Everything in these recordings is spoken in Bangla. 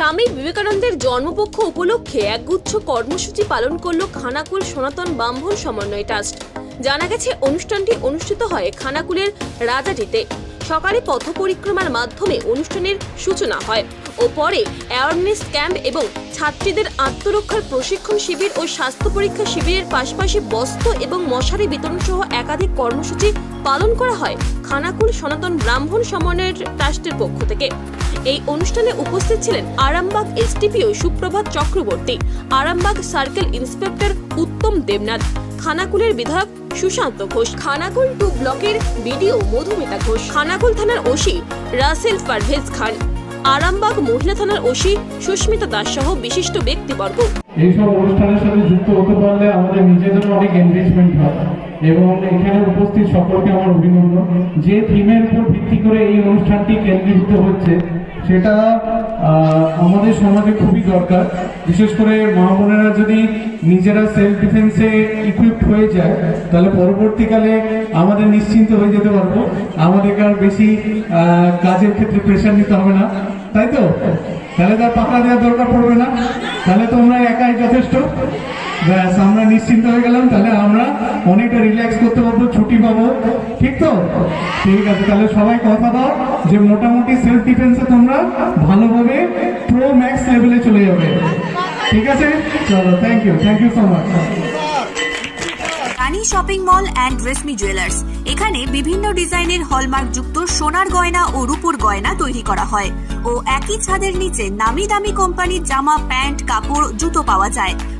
স্বামী বিবেকানন্দের জন্মপক্ষ উপলক্ষে একগুচ্ছ কর্মসূচি পালন করল খানাকুল সনাতন ব্রাহ্মণ সমন্বয় ট্রাস্ট। জানা গেছে, অনুষ্ঠানটি অনুষ্ঠিত হয় খানাকুলের রাজাটিতে। সকালে পথ পরিক্রমার মাধ্যমে অনুষ্ঠানের সূচনা হয় ও পরে অ্যাওয়ারনেস ক্যাম্প এবং ছাত্রীদের আত্মরক্ষার প্রশিক্ষণ শিবির ও স্বাস্থ্য পরীক্ষা শিবিরের পাশাপাশি বস্ত্র এবং মশারি বিতরণ সহ একাধিক কর্মসূচি পালন করা হয় খানাকুল সনাতন ব্রাহ্মণ সমন্বয়ের ট্রাস্টের পক্ষ থেকে। এই অনুষ্ঠানে উপস্থিত ছিলেন Arambagh SDPO Suprabhat Chakraborty Arambagh circle inspector Uttam Debnath খানাকুলের বিধায়ক সুশান্ত ঘোষ খানাকুল টু ব্লকের বিডিও মধুমিতা ঘোষ খানাকুল থানার ওসি রাসেল পারভেজ খান আরামবাগ মহিলা থানার ওসি সুস্মিতা দাস সহ বিশিষ্ট ব্যক্তিবর্গ। এইসব অনুষ্ঠানের সাথে যুক্ত হতে পারলে আমাদের নিজেদেরও অনেক এনগেজমেন্ট হয়। এবং এখানে উপস্থিত সকলকে আমার অভিনন্দন। যে থিমের উপর ভিত্তি করে এই অনুষ্ঠানটি কেন্দ্রীভূত হচ্ছে সেটা আমাদের সমাজে খুবই দরকার। বিশেষ করে মা বোনেরা যদি নিজেরা সেলফ ডিফেন্সে ইকুইপড হয়ে যায়, তাহলে পরবর্তীকালে আমাদের নিশ্চিন্ত হয়ে যেতে পারব। আমাদেরকে আর বেশি কাজের ক্ষেত্রে প্রেশার নিতে হবে না। তাই তো? তাহলে তার পাকড়া দেওয়ার দরকার পড়বে না। তাহলে তোমরা একাই যথেষ্ট। ব্যাস, আমরা নিশ্চিন্ত হয়ে গেলাম, তাহলে আমরা অনেকটা রিল্যাক্স করতে পারব, ছুটি পাবো। ঠিক তো? ঠিক আছে, তাহলে সবাই কথা দাও যে মোটামুটি সেলফ ডিফেন্সে তোমরা ভালোভাবে প্রো ম্যাক্স লেভেলে চলে যাবে। ঠিক আছে? চলো thank you thank you so much Rani shopping mall and Reshmi jewellers এখানে বিভিন্ন ডিজাইনের হলমার্ক যুক্ত সোনার গয়না ও রূপোর গয়না তৈরি করা হয়। ও একই ছাদের নিচে নামি দামি কোম্পানির জামা, প্যান্ট, কাপড়, জুতো পাওয়া যায়।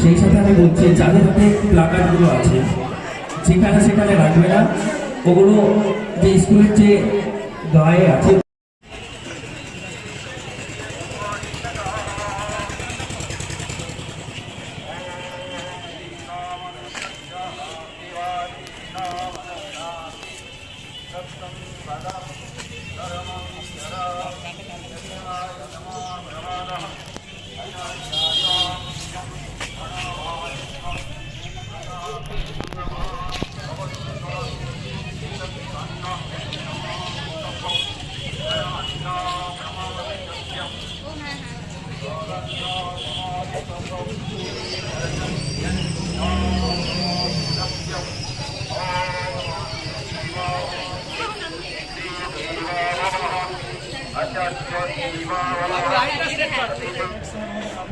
সেই সাথে আমি বলছি, যাদের হাতে প্লাকার্ডগুলো আছে, যেখানে সেখানে রাখবে না। ওগুলো যে স্কুলের যে গায়ে আছে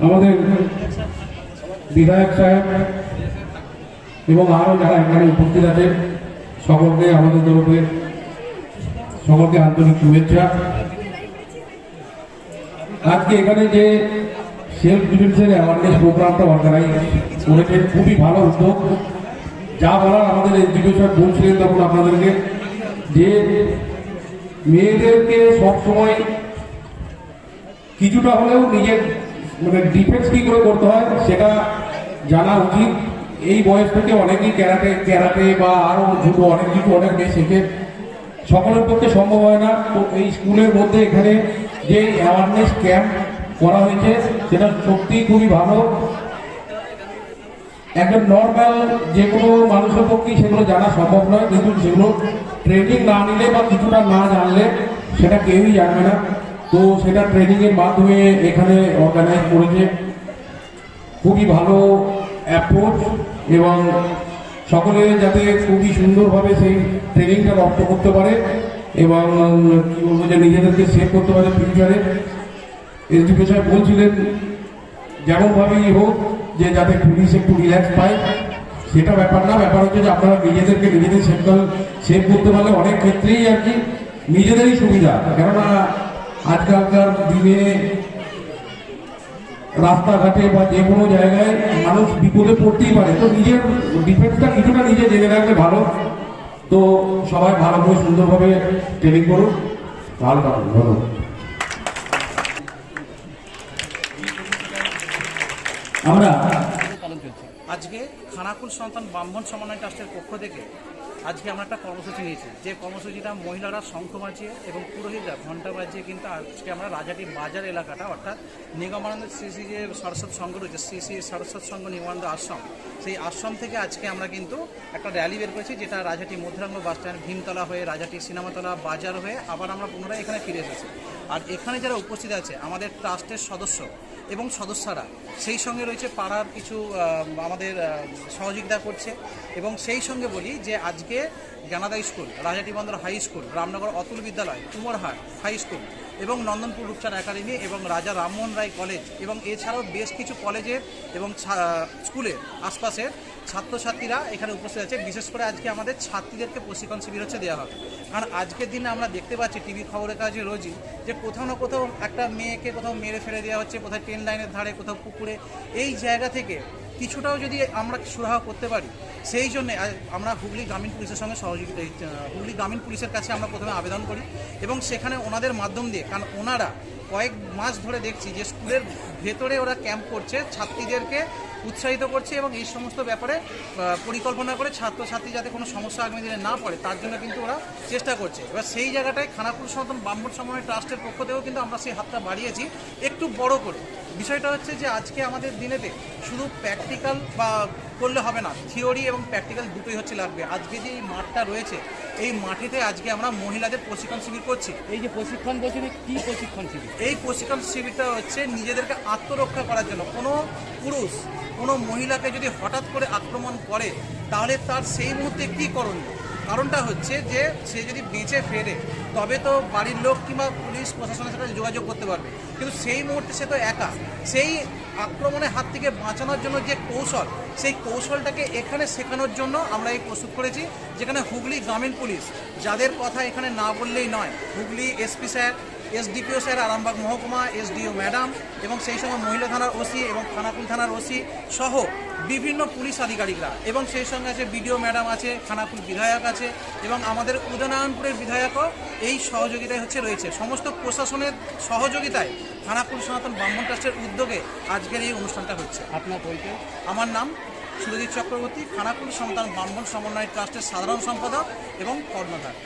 আমাদের বিধায়ক সাহেব এবং আরও যারা এখানে উপস্থিত আছেন সকলকে আমাদের তরফে, সকলকে আন্তরিক শুভেচ্ছা। আজকে এখানে যে সেলফ ডিফেন্সের অ্যাওয়ারনেস প্রোগ্রামটা অর্গানাইজ করেছেন খুবই ভালো উদ্যোগ। যা বলার আমাদের এসডিপিও সাহেব বলছিলেন তখন আপনাদেরকে, যে মেয়েদেরকে সবসময় কিছুটা হলেও নিজের মানে ডিফেন্স কি করে করতে হয় সেটা জানা উচিত। এই বয়স থেকে অনেকেই ক্যারাটে ক্যারাটে বা আরও জুটো অনেক কিছু অনেক মেয়ে শেখে। সকলের পক্ষে সম্ভব হয় না। তো এই স্কুলের মধ্যে এখানে যে অ্যাওয়ারনেস ক্যাম্প করা হয়েছে, সেটা সত্যিই খুবই ভালো। একজন নর্মাল যে কোনো মানুষের পক্ষেই সেগুলো জানা সম্ভব নয়। কিন্তু সেগুলো ট্রেনিং না নিলে বা কিছুটা না জানলে সেটা কেউই জানবে না। তো সেটা ট্রেনিং এর মাধ্যমে এখানে অর্গানাইজ করেছে। খুবই ভালো অ্যাপ্রোচ এবং সকলে যাতে খুবই সুন্দরভাবে সেই ট্রেনিংটা রপ্ত করতে পারে এবং কী বলব যে নিজেদেরকে সেভ করতে পারে ফিউচারে এসডিপি সাহেব বলছিলেন, যেমনভাবেই হোক যে যাতে পুলিশ একটু রিল্যাক্স পায়, সেটা ব্যাপার না। ব্যাপার হচ্ছে যে আপনারা নিজেদেরকে নিজেদের সেভ করতে পারলে অনেক ক্ষেত্রেই আর কি নিজেদেরই সুবিধা। কেননা আজকালকার দিনে রাস্তাঘাটে বা যে কোনো জায়গায় মানুষ বিপদে পড়তেই পারে। তো নিজের ডিফেন্সটা কিছুটা নিজে জেনে রাখলে ভালো। তো সবাই ভালো করে সুন্দরভাবে ট্রেনিং করুন। ভালো থাকুন। ধন্যবাদ। আমরা আজকে খানাকুল সন্তান ব্রাহ্মণ সমন্বয় ট্রাস্টের পক্ষ থেকে আজকে আমরা একটা কর্মসূচি নিয়েছি। যে কর্মসূচিটা মহিলারা শঙ্খ বাজিয়ে এবং পুরোহিতরা ঘণ্টা বাজিয়ে কিন্তু আজকে আমরা রাজাটি বাজার এলাকাটা, অর্থাৎ নিগমানন্দ শ্রী শ্রী যে সরস্বত সংঘ রয়েছে, শ্রী শ্রী সরস্বত সংঘ নিগমানন্দ আশ্রম, সেই আশ্রম থেকে আজকে আমরা কিন্তু একটা র্যালি বের করেছি, যেটা রাজাটি মধ্যরাঙ্গ বাস স্ট্যান্ড, ভীমতলা হয়ে রাজাটি সিনেমাতলা বাজার হয়ে আবার আমরা পুনরায় এখানে ফিরে এসেছি। আর এখানে যারা উপস্থিত আছে, আমাদের ট্রাস্টের সদস্য এবং সদস্যরা, সেই সঙ্গে রয়েছে পাড়ার কিছু আমাদের সহযোগিতা করছে। এবং সেই সঙ্গে বলি যে আজকে জ্ঞানাদা স্কুল, রাজাটি বন্দর হাই স্কুল, রামনগর অতুল বিদ্যালয় কুমোরহাট হাই স্কুল এবং নন্দনপুর রূপচাঁদ একাডেমি এবং রাজা রামমোহন রায় কলেজ এবং এছাড়াও বেশ কিছু কলেজের এবং স্কুলের আশপাশের ছাত্রছাত্রীরা এখানে উপস্থিত আছে। বিশেষ করে আজকে আমাদের ছাত্রীদেরকে প্রশিক্ষণ শিবির হচ্ছে দেওয়া হবে। কারণ আজকের দিনে আমরা দেখতে পাচ্ছি, টিভি খবরের কাজে রোজই যে কোথাও না কোথাও একটা মেয়েকে কোথাও মেরে ফেলে দেওয়া হচ্ছে কোথাও ট্রেন লাইনের ধারে, কোথাও পুকুরে। এই জায়গা থেকে কিছুটাও যদি আমরা সুরাহা করতে পারি, সেই জন্যে আমরা হুগলি গ্রামীণ পুলিশের সঙ্গে সহযোগিতা হুগলি গ্রামীণ পুলিশের কাছে আমরা প্রথমে আবেদন করি এবং সেখানে ওনাদের মাধ্যম দিয়ে, কারণ ওনারা কয়েক মাস ধরে দেখছি যে স্কুলের ভেতরে ওরা ক্যাম্প করছে, ছাত্রীদেরকে উৎসাহিত করছে এবং এই সমস্ত ব্যাপারে পরিকল্পনা করে ছাত্রছাত্রী যাতে কোনো সমস্যা আগামী দিনে না পড়ে, তার জন্য কিন্তু ওরা চেষ্টা করছে। এবার সেই জায়গাটায় খানাপুর সনাতন ব্রাহ্মণ সময় ট্রাস্টের পক্ষ থেকেও কিন্তু আমরা সেই হাতটা বাড়িয়েছি। একটু বড় করে। বিষয়টা হচ্ছে যে আজকে আমাদের দিনেতে শুধু প্র্যাকটিক্যাল বা করলে হবে না, থিওরি এবং প্র্যাকটিক্যাল দুটোই হচ্ছে লাগবে। আজকে যে এই মাঠটা রয়েছে এই মাঠেতে আজকে আমরা মহিলাদের প্রশিক্ষণ শিবির করছি। এই যে প্রশিক্ষণ বলছেন কি প্রশিক্ষণ শিবির? এই প্রশিক্ষণ শিবিরটা হচ্ছে নিজেদেরকে আত্মরক্ষা করার জন্য। কোনো পুরুষ কোনো মহিলাকে যদি হঠাৎ করে আক্রমণ করে তাহলে তার সেই মুহূর্তে কী করণীয়? কারণটা হচ্ছে যে সে যদি বেঁচে ফেরে, তবে তো বাড়ির লোক কিংবা পুলিশ প্রশাসনের সাথে যোগাযোগ করতে পারবে। কিন্তু সেই মুহূর্তে সে তো একা। সেই আক্রমণের হাত থেকে বাঁচানোর জন্য যে কৌশল, সেই কৌশলটাকে এখানে শেখানোর জন্য আমরা এই প্রস্তুত করেছি, যেখানে হুগলি গ্রামীণ পুলিশ, যাদের কথা এখানে না বললেই নয়, Hooghly SP sir SDPO sir Arambagh মহকুমা এসডিও ম্যাডাম এবং সেই সঙ্গে মহিলা থানার ওসি এবং খানাকুল থানার ওসি সহ বিভিন্ন পুলিশ আধিকারিকরা এবং সেই সঙ্গে আছে বিডিও ম্যাডাম আছে খানাকুল বিধায়ক আছে এবং আমাদের উদয়নারায়ণপুরের বিধায়কও এই সহযোগিতায় হচ্ছে রয়েছে। সমস্ত প্রশাসনের সহযোগিতায় খানাকুল সনাতন ব্রাহ্মণ ট্রাস্টের উদ্যোগে আজকের এই অনুষ্ঠানটা হচ্ছে। আপনার পরিচয় আমার নাম সুরজিৎ চক্রবর্তী খানাকুল সন্তান ব্রাহ্মণ সমন্বয় ট্রাস্টের সাধারণ সম্পাদক এবং কর্ণধার।